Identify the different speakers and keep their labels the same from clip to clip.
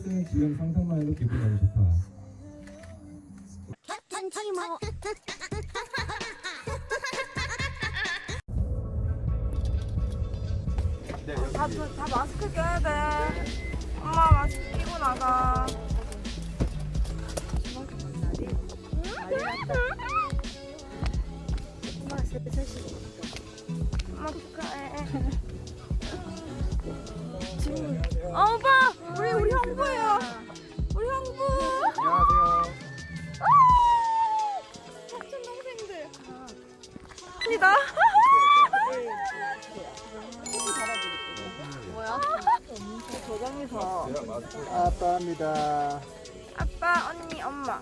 Speaker 1: 쓰는 지금 상상만 해도 기분 너무 좋다.
Speaker 2: 다, 다 마스크 껴야 돼. 엄마 마스크 끼고 나가. 엄마 축하해. 어, 오빠 우리 우리 형부예요. 우리 형부.
Speaker 1: 안녕하세요.
Speaker 2: 사촌 동생들. 입니다. 뭐야? 저장해서
Speaker 3: 아빠입니다.
Speaker 2: 아빠, 언니, 엄마.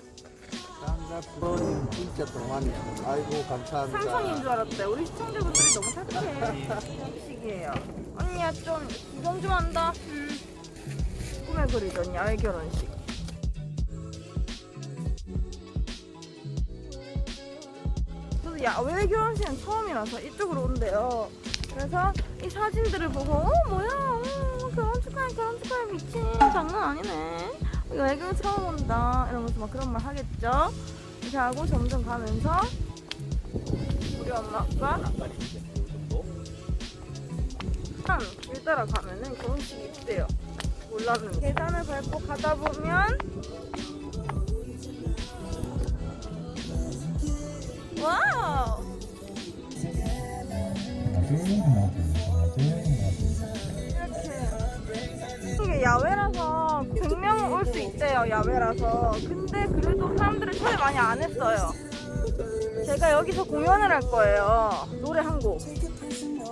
Speaker 3: 반갑습니다. 진짜 동안이야. 아이고 감사합니다.
Speaker 2: 삼성인 줄 알았대. 우리 시청자분들이 너무 착해. 결혼식이에요. 좀 이건 좀 한다. 음. 꿈에 그리던 야외 결혼식. 저도 야외 결혼식은 처음이라서 이쪽으로 온대요. 그래서 이 사진들을 보고 어 뭐야 어, 결혼 축하해 결혼 축하해 미친 장난 아니네 이거 애경 처음 온다 이러면서 막 그런 말 하겠죠 이렇게 하고 점점 가면서 우리 엄마 아빠 한길 따라가면은 결혼식이 있대요. 몰랐는데 계단을 밟고 가다 보면 와우! 이렇게. 이게 야외라서 100명 올 수 있대요 야외라서. 근데 그래도 사람들을 초대 많이 안 했어요. 제가 여기서 공연을 할 거예요. 노래 한곡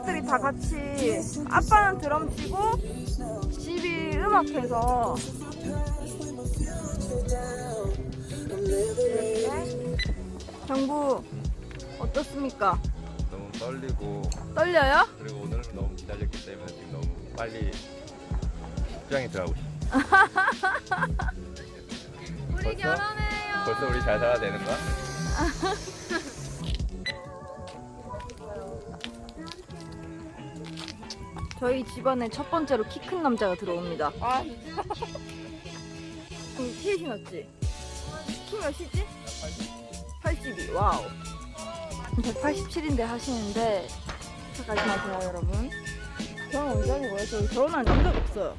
Speaker 2: 들이 다 같이 아빠는 드럼 치고 집이 음악해서 이렇게 정부 어떻습니까?
Speaker 4: 너무 떨리고
Speaker 2: 떨려요?
Speaker 4: 그리고 오늘은 너무 기다렸기 때문에 지금 너무 빨리 식장에 들어가고 싶어.
Speaker 2: 우리
Speaker 4: 벌써?
Speaker 2: 결혼해요
Speaker 4: 벌써 우리 잘 살아야 되는 거야?
Speaker 2: 저희 집안에 첫 번째로 키 큰 남자가 들어옵니다. 아 진짜. 음, 키에 맞지? 키 몇이지? 82. 와우. 187인데 하시는데 착하지 마세요 여러분. 결혼 언제 뭐예요? 저 결혼한 남자도 없어요.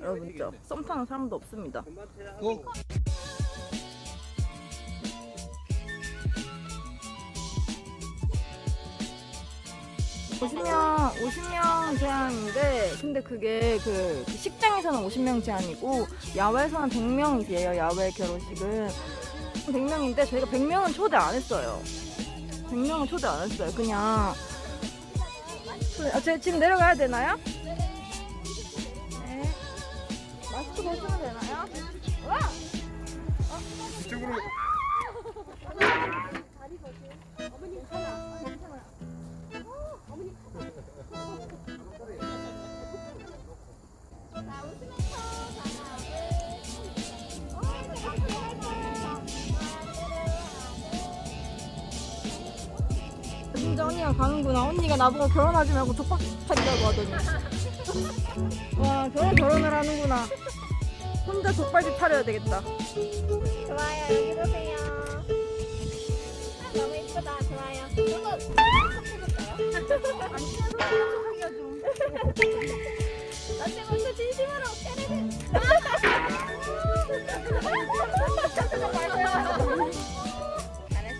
Speaker 2: 여러분 진짜 썸 타는 사람도 없습니다. 어? 50명, 50명 제한인데, 근데 그게 그 식장에서는 50명 제한이고, 야외에서는 100명이에요, 야외 결혼식은. 100명인데, 저희가 100명은 초대 안 했어요. 100명은 초대 안 했어요, 그냥. 아, 제가 지금 내려가야 되나요? 네. 마스크 벗으면 되나요? 와! 어?
Speaker 4: 이쪽으로. 아, 다리 벗어. 어머님 하나.
Speaker 2: 진짜 언니가 가는구나. 언니가 나보고 결혼하지 말고 족박 차리라고 하더니. 와, 결혼 결혼을 하는구나. 혼자 족발집 차려야 되겠다.
Speaker 5: 좋아요 까르르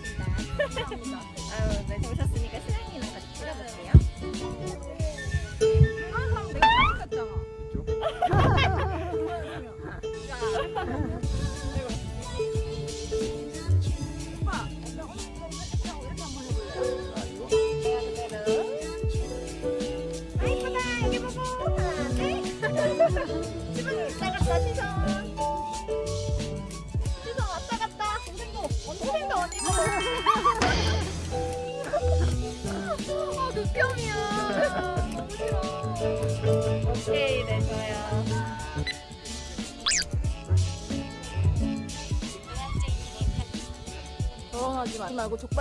Speaker 5: 잘하신다 아유 네 오셨으니까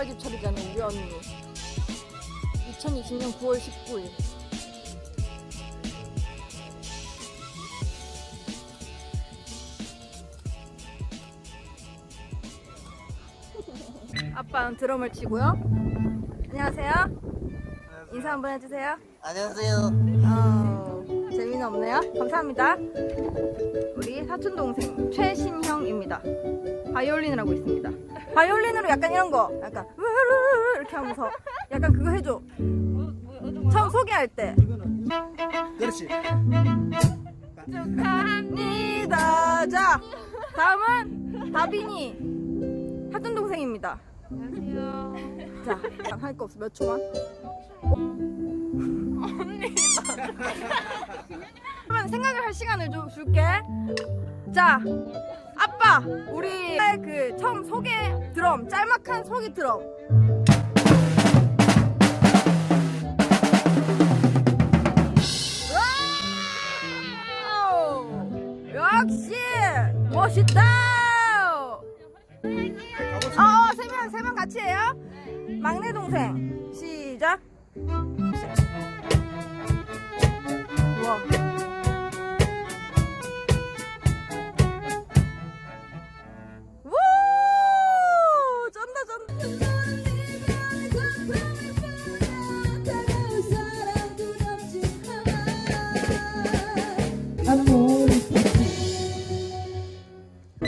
Speaker 5: 뚜벅이
Speaker 2: 처리잖아 우리 언니 2020년 9월 19일. 아빠는 드럼을 치고요. 안녕하세요. 인사 한번 해주세요.
Speaker 3: 안녕하세요.
Speaker 2: 어, 재미는 없네요. 감사합니다. 우리 사촌 동생 최신형입니다. 바이올린을 하고 있습니다. 바이올린으로 약간 이런 거 약간 이렇게 하면서 약간 그거 해줘. 처음 소개할 때.
Speaker 3: 그렇지.
Speaker 2: 축하합니다. 자, 다음은 다빈이 사촌 동생입니다. 안녕하세요. 자, 할 거 없어. 몇 초만. 언니. 그러면 생각을 할 시간을 좀 줄게. 자, 아빠, 우리 그 처음 소개 드럼, 짤막한 소개 드럼. 역시 멋있다. 어, 세 명, 세 명 같이 해요. 막내 동생 시작.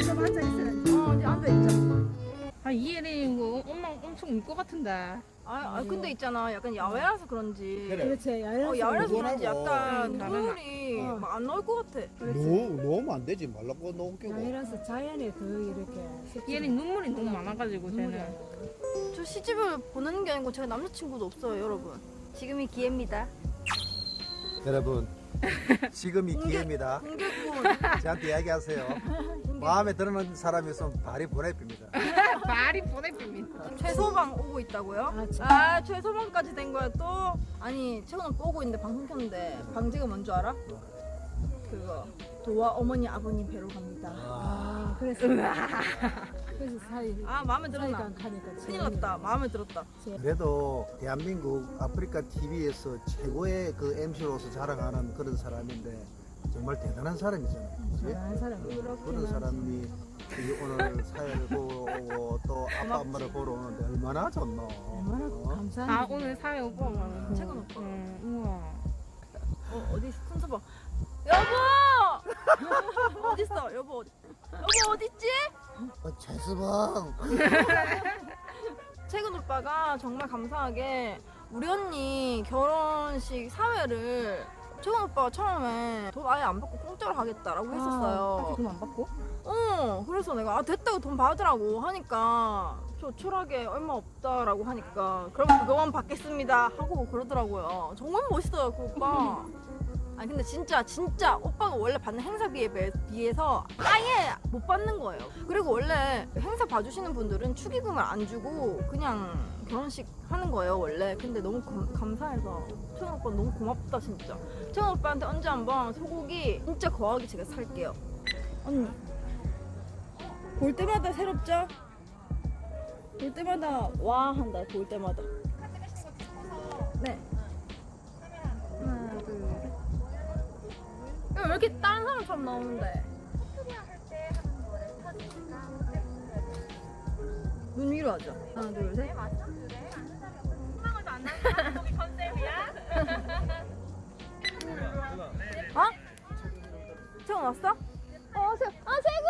Speaker 2: 좀 앉아 있어야지. 어, 이제 앉아 있자.
Speaker 6: 아 이해리 이거 엄마 엄청 울 것 같은데.
Speaker 2: 아, 아 근데 있잖아. 약간 야외라서 그런지.
Speaker 3: 그래.
Speaker 2: 어, 야외라서 그런지 약간
Speaker 6: 음,
Speaker 2: 눈물이
Speaker 6: 어.
Speaker 2: 막 안 나올 것 같아.
Speaker 3: 놓, 놓으면 안 되지. 말라고 놓은 게고.
Speaker 7: 야외라서 자연에 더 이렇게
Speaker 6: 이해리 눈물이 너무 많아가지고 쟤는.
Speaker 2: 저 시집을 보내는 게 아니고 제가 남자친구도 없어요, 여러분. 지금이 기회입니다.
Speaker 3: 여러분, 지금이 기회입니다. 저한테 이야기하세요. 마음에 드는 사람이 있으면 발이 보내줍니다.
Speaker 6: 말이 보내줍니다.
Speaker 2: 최소방 오고 있다고요?
Speaker 7: 아, 참.
Speaker 2: 아, 최소방까지 된 거야 또? 아니, 최근 오빠 오고 있는데 방송 켰는데 방제가 뭔 줄 알아? 그거 도와 어머니 아버님 뵈러 갑니다.
Speaker 7: 아 그래서 그래서 사이
Speaker 2: 아, 마음에
Speaker 7: 사이가
Speaker 2: 들었나?
Speaker 7: 안 가니까
Speaker 2: 큰일 났다. 마음에 들었다.
Speaker 3: 그래도 대한민국 아프리카 TV에서 최고의 그 MC로서 자랑하는 그런 사람인데 정말 대단한 사람이잖아요. 그치?
Speaker 7: 잘하는 사람이
Speaker 3: 그런 사람이 이 오늘 사회를 보러 오고 또 아빠 엄마를 보러 오는데 얼마나 좋노.
Speaker 7: 얼마나
Speaker 3: 어?
Speaker 7: 감사한
Speaker 6: 아 오늘 사회 오빠 오면.
Speaker 2: 최근 오빠.
Speaker 6: 응, 우와.
Speaker 2: 어, 어디 순서 봐. 여보! 어디 있어? 여보 어디? 여보 어디 있지?
Speaker 3: 어, 최수방.
Speaker 2: 최근 오빠가 정말 감사하게 우리 언니 결혼식 사회를 최근 오빠가 처음에 돈 아예 안 받고 공짜로 하겠다라고 했었어요.
Speaker 7: 돈안 받고?
Speaker 2: 어, 그래서 내가 아 됐다고 돈 받으라고 하니까 조촐하게 얼마 없다라고 하니까 그럼 그거만 받겠습니다 하고 그러더라고요. 정말 멋있어요 그 오빠. 아니 근데 진짜 진짜 오빠가 원래 받는 행사비에 비- 비해서 아예 못 받는 거예요. 그리고 원래 행사 봐주시는 분들은 축의금을 안 주고 그냥 결혼식 하는 거예요 원래. 근데 너무 감, 감사해서 최원 오빠 너무 고맙다 진짜. 최원 오빠한테 언제 한번 소고기 진짜 거하게 제가 살게요. 언니 볼 때마다 새롭죠? 볼 때마다 와 한다 볼 때마다. 네. 왜 이렇게 다른 사람처럼 나오는데? 눈 위로 하죠. 하나, 둘, 셋. 어? 채원 왔어? 어, 세, 아, 채근!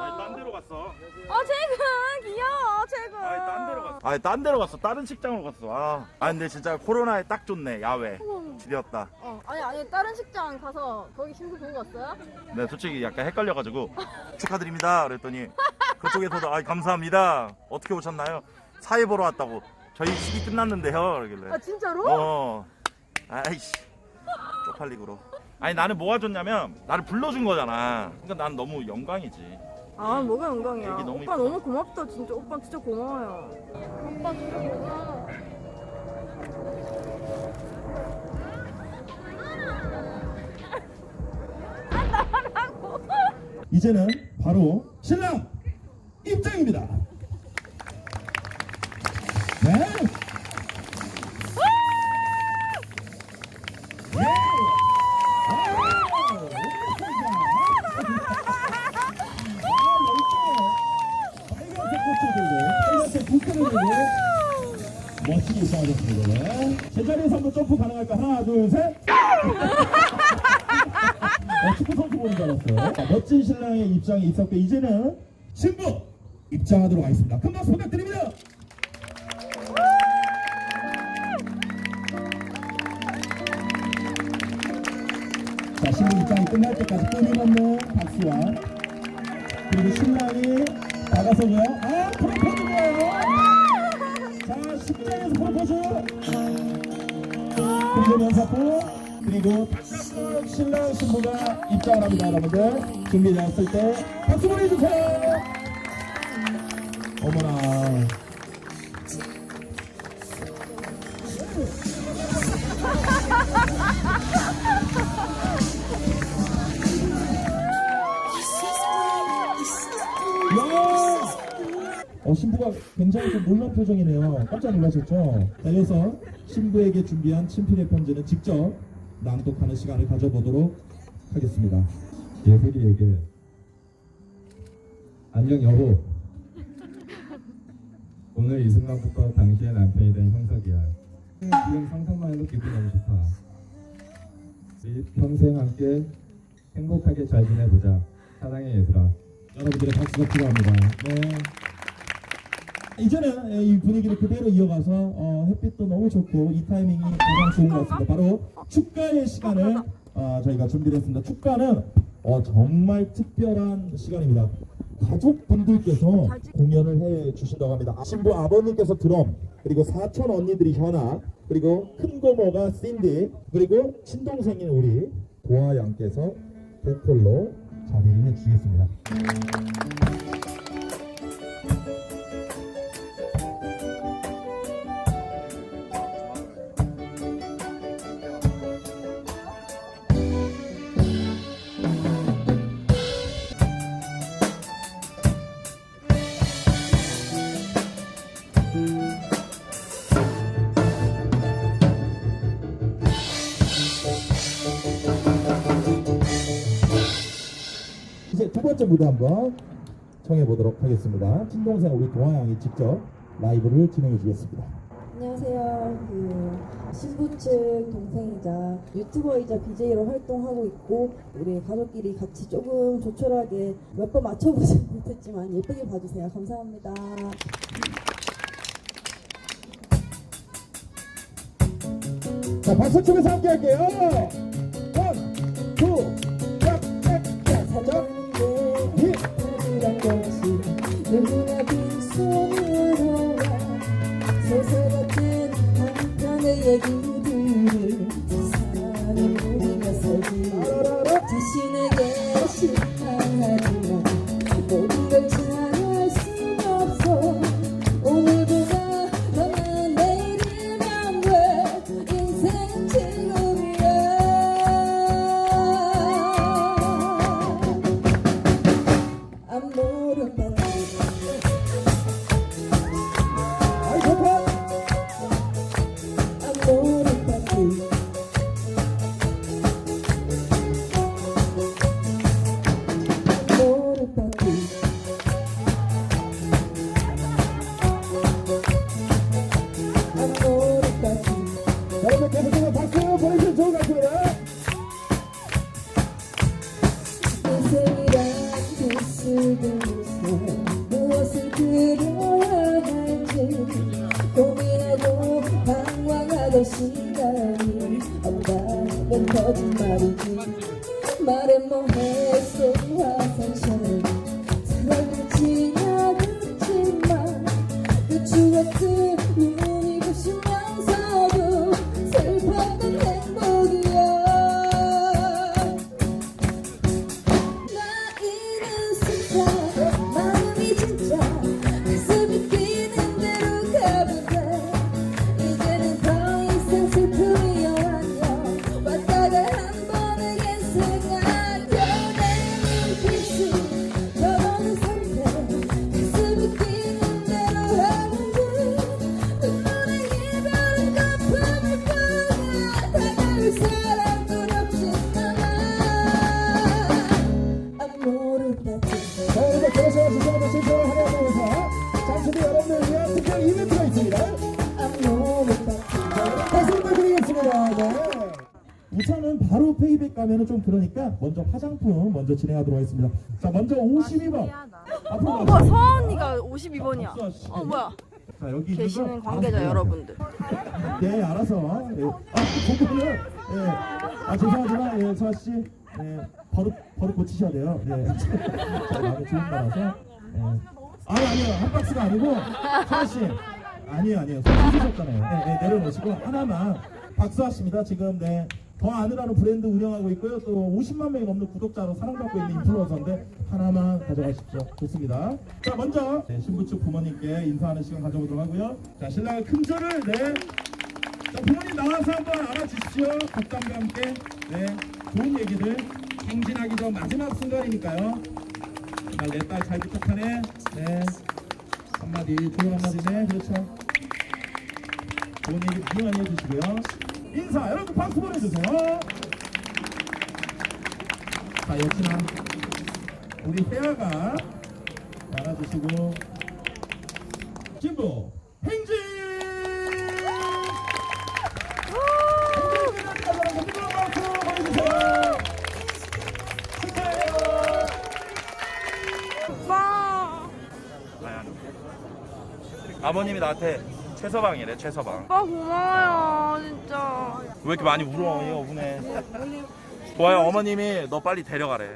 Speaker 8: 아니 딴 데로 갔어.
Speaker 2: 어, 채근! 귀여워, 채근!
Speaker 8: 아니 딴 데로 갔어. 아니 딴 데로 갔어. 다른 식당으로 갔어. 아, 아 근데 진짜 코로나에 딱 좋네. 야외. 지렸다.
Speaker 2: 어, 아니, 아니, 다른 식당 가서 거기 신부 보고 갔어요?
Speaker 8: 네, 솔직히 약간 헷갈려가지고 축하드립니다. 그랬더니 그쪽에서도 아 감사합니다. 어떻게 오셨나요? 사회 보러 왔다고. 저희 시기 끝났는데요. 이러길래.
Speaker 2: 아, 진짜로?
Speaker 8: 어. 아이씨. 쪽팔리고로. 아니 나는 뭐가 좋냐면 나를 불러준 거잖아. 그러니까 난 너무 영광이지.
Speaker 2: 아, 뭐가 영광이야.
Speaker 8: 얘기 너무
Speaker 2: 오빠
Speaker 8: 이쁘다.
Speaker 2: 너무 고맙다, 진짜. 오빠 진짜 고마워요. 오빠 진짜 고마워.
Speaker 1: 이제는 바로 신랑 입장입니다. 네. 예. 멋지게 입장하셨습니다. 제자리에서 한번 점프 가능할까? 하나, 둘, 셋. 어, 축구 선수 보는 줄 알았어요. 자, 멋진 신랑의 입장이 있었고 이제는 신부 입장하도록 하겠습니다. 큰 박수 부탁드립니다. 자, 신부 입장이 끝날 때까지 끊임없는 박수와 그리고 신랑이 다가서고요. 아, 프로포즈예요. 자, 십자에서 프로포즈. 그리고 면사포 그리고 다 시 신랑 신부가 입장을 합니다, 여러분들. 준비되었을 때 박수 보내주세요. 어머나. 야! 어, 신부가 굉장히 좀 놀란 표정이네요. 깜짝 놀라셨죠? 자, 이어서 신부에게 준비한 친필의 편지는 직접 낭독하는 시간을 가져보도록 하겠습니다.
Speaker 9: 예슬이에게 안녕 여보 오늘 이 순간부터 당신의 남편이 된 형석이야 지금 상상만 해도 기분이 너무 좋다 우리 평생 함께 행복하게 잘 지내보자 사랑해 예슬아
Speaker 1: 여러분들의 박수가 필요합니다. 네. 이제는 이 분위기를 그대로 이어가서 어, 햇빛도 너무 좋고 이 타이밍이 가장 좋은 것 같습니다. 바로 축가의 시간을 어, 저희가 준비했습니다. 축가는 어, 정말 특별한 시간입니다. 가족분들께서 공연을 해 주신다고 합니다. 신부 아버님께서 드럼, 그리고 사촌 언니들이 현아, 그리고 큰 고모가 신디, 그리고 친동생인 우리 도아 양께서 보컬로 자리를 해주시겠습니다. 이제 두 번째 무대 한번 청해 보도록 하겠습니다. 친동생 우리 도아 양이 직접 라이브를 진행해 주겠습니다.
Speaker 10: 안녕하세요. 그 신부 측 동생이자 유튜버이자 BJ로 활동하고 있고 우리 가족끼리 같이 조금 조촐하게 몇 번 맞춰보지 못했지만 예쁘게 봐주세요. 감사합니다.
Speaker 1: 자, 박수 치면서 함께 할게요.
Speaker 10: 것이 누구나 방황하던 시간이 없다면 거짓말이지. 말해 뭐했
Speaker 1: 가면은 좀 그러니까 먼저 화장품 먼저 진행하도록 하겠습니다. 자, 먼저 52번. 앞으로
Speaker 2: 어, 뭐야. 서아 언니가 52번이야.
Speaker 1: 박수
Speaker 2: 어, 뭐야.
Speaker 1: 자, 여기 있는
Speaker 2: 계시는
Speaker 1: 거
Speaker 2: 관계자
Speaker 1: 알아서
Speaker 2: 여러분들.
Speaker 1: 네, 알아서. 예. 아, 그거는 예. 아, 죄송하지만 예, 서아 씨. 예. 버릇 버릇 고치셔야 돼요. 예. 저 마음에 좋은 거라서. 예. 아니 아니요. 한 박스가 아니고 서아 씨. 아니에요, 아니에요. 손 씻으셨잖아요. 네, 네, 내려놓으시고 하나만 박수 하십니다. 지금 네. 더 아느라는 브랜드 운영하고 있고요. 또 50만 명이 넘는 구독자로 사랑받고 있는 인플루언서인데 하나만 가져가십시오. 좋습니다. 자, 먼저 네, 신부 측 부모님께 인사하는 시간 가져보도록 하고요. 자, 신랑의 큰 절을 네. 자, 부모님 나와서 한번 알아주십시오. 국감과 함께 네, 좋은 얘기들 행진하기 전 마지막 순간이니까요. 정말 내 딸 잘 부탁하네. 네. 한마디, 좋은 한마디네. 그렇죠. 좋은 얘기 많이 해주시고요. 인사, 여러분 박수 보내주세요. 자, 역시나 우리 혜아가 알아주시고. 신부 행진!
Speaker 5: 아버님이 나한테 최서방이래 최서방.
Speaker 2: 오빠 고마워요, 진짜.
Speaker 5: 왜 이렇게 많이 울어 얘 우네. 좋아요 어머님이 너 빨리 데려가래